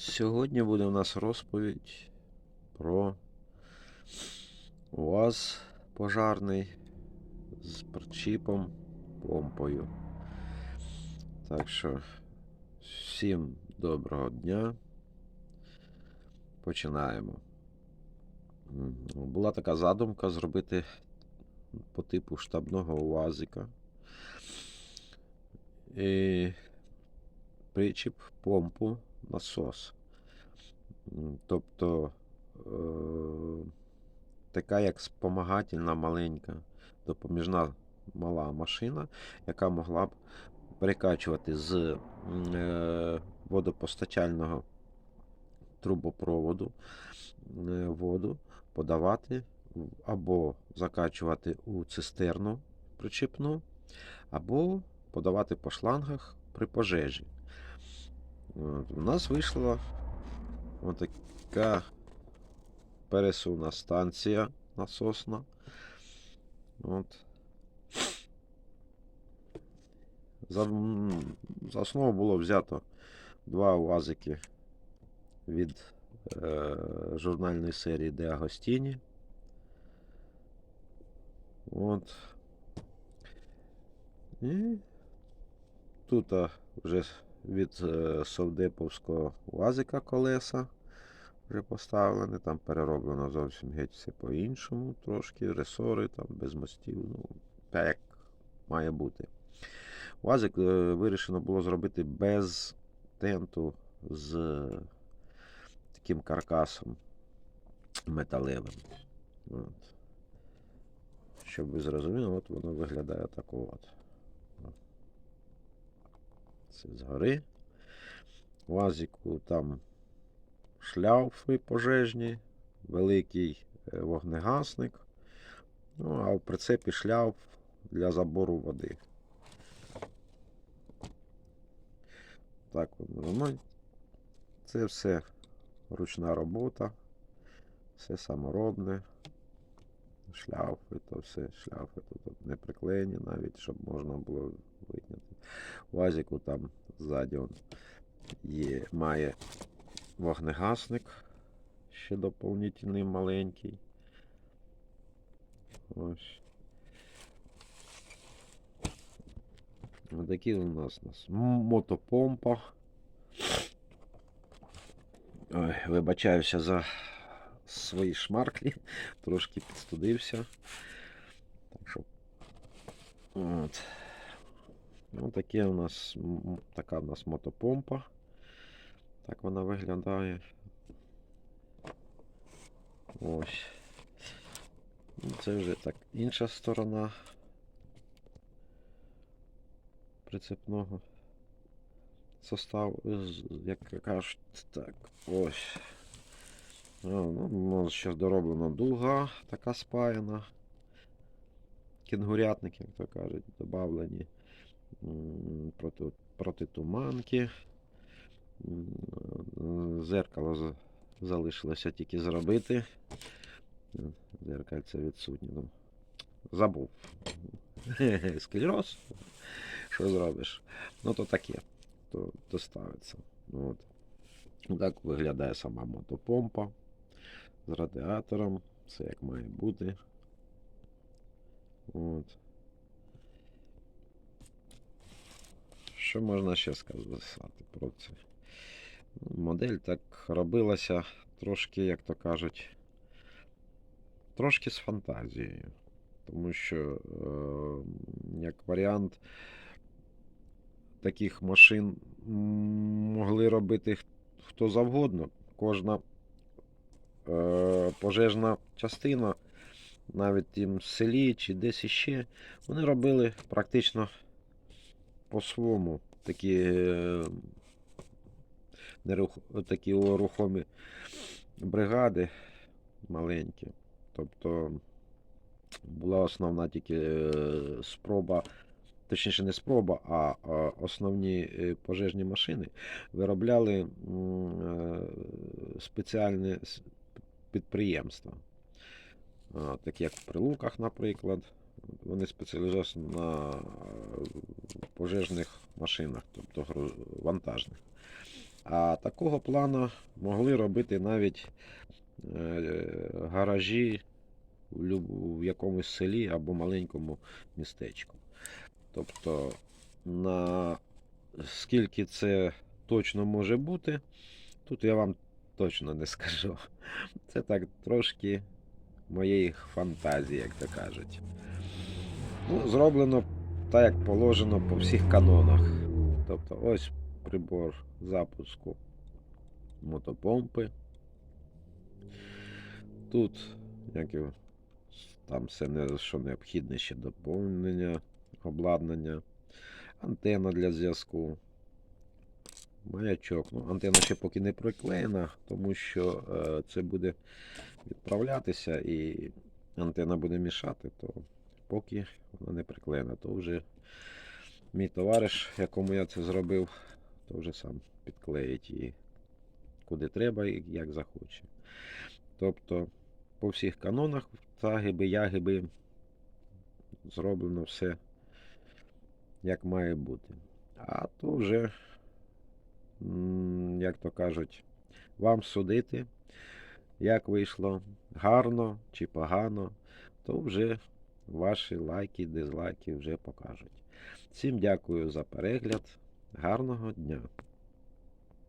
Сьогодні буде у нас розповідь про УАЗ пожарний з причіпом помпою. Так що всім доброго дня. Починаємо. Була така задумка зробити по типу штабного УАЗика. І причіп, помпу, насос. Тобто е, така як спомагательна маленька допоміжна мала машина, яка могла б перекачувати з е, водопостачального трубопроводу е, воду, подавати або закачувати у цистерну причіпну, або подавати по шлангах при пожежі. От, у нас вийшла отака пересувна станція насосна. От. За, за основу було взято два УАЗики від е, журнальної серії Де Агостіні. От. І тут вже від е, совдеповського УАЗика колеса вже поставлені, там перероблено зовсім геть все по-іншому, трошки ресори, там без мостів, ну, так як має бути. УАЗик е, вирішено було зробити без тенту з таким каркасом металевим. От. Щоб ви зрозуміли, от воно виглядає так от. Це згори. В УАЗику там шляфи пожежні, великий е, вогнегасник. Ну, а в прицепі шляф для забору води. Так воно. Ну, це все ручна робота, все саморобне. Шляфи, то все, шляфи тут не приклеєні навіть, щоб можна було витягти. Вазіку там ззаді он є, має вогнегасник, ще доповнительний маленький. Ось. Ось такі у нас, у нас мотопомпа. Ой, вибачаюся за свої шмарклі, трошки підстудився. Так що. От. Ну, таке у нас така у нас мотопомпа. Так вона виглядає. Ось. Це вже так інша сторона прицепного составу, як кажуть, так, ось. Ну, ще дороблена дуга така спаяна. Кінгурятник, як то кажуть, додавлені проти, протитуманки. М, Зеркало залишилося тільки зробити. Зеркальце відсутнє. Ну, забув. Склероз. Що зробиш? Ну то таке. То доставиться. Ну, От. Так виглядає сама мотопомпа з радіатором. Все як має бути. От. Що можна ще сказати про це? Модель так робилася трошки, як то кажуть, трошки з фантазією. Тому що, е, як варіант, таких машин могли робити хто завгодно. Кожна е, пожежна частина, навіть в селі чи десь іще, вони робили практично по-своєму такі, е, нерух, такі рухомі бригади маленькі. Тобто була основна тільки е, спроба, точніше не спроба, а основні е, пожежні машини виробляли м, е, спеціальні с- підприємства. А, Такі як в Прилуках, наприклад. Вони спеціалізуються на пожежних машинах, тобто вантажних. А такого плану могли робити навіть е, гаражі в якомусь селі або маленькому містечку. Тобто, на скільки це точно може бути, тут я вам точно не скажу. Це так трошки моєї фантазії, як то кажуть. Ну, зроблено так, як положено по всіх канонах. Тобто ось прибор запуску мотопомпи. Тут, як і там все не, що необхідне ще доповнення, обладнання, антенна для зв'язку. Маячок. Ну, антенна ще поки не приклеєна, тому що е, це буде відправлятися і антенна буде мішати, то поки вона не приклеєна, то вже мій товариш, якому я це зробив, то вже сам підклеїть її куди треба і як захоче. Тобто по всіх канонах загиби, ягиби зроблено все як має бути. А то вже, як то кажуть, вам судити, як вийшло гарно чи погано, то вже ваші лайки, дизлайки вже покажуть. Всім дякую за перегляд. Гарного дня!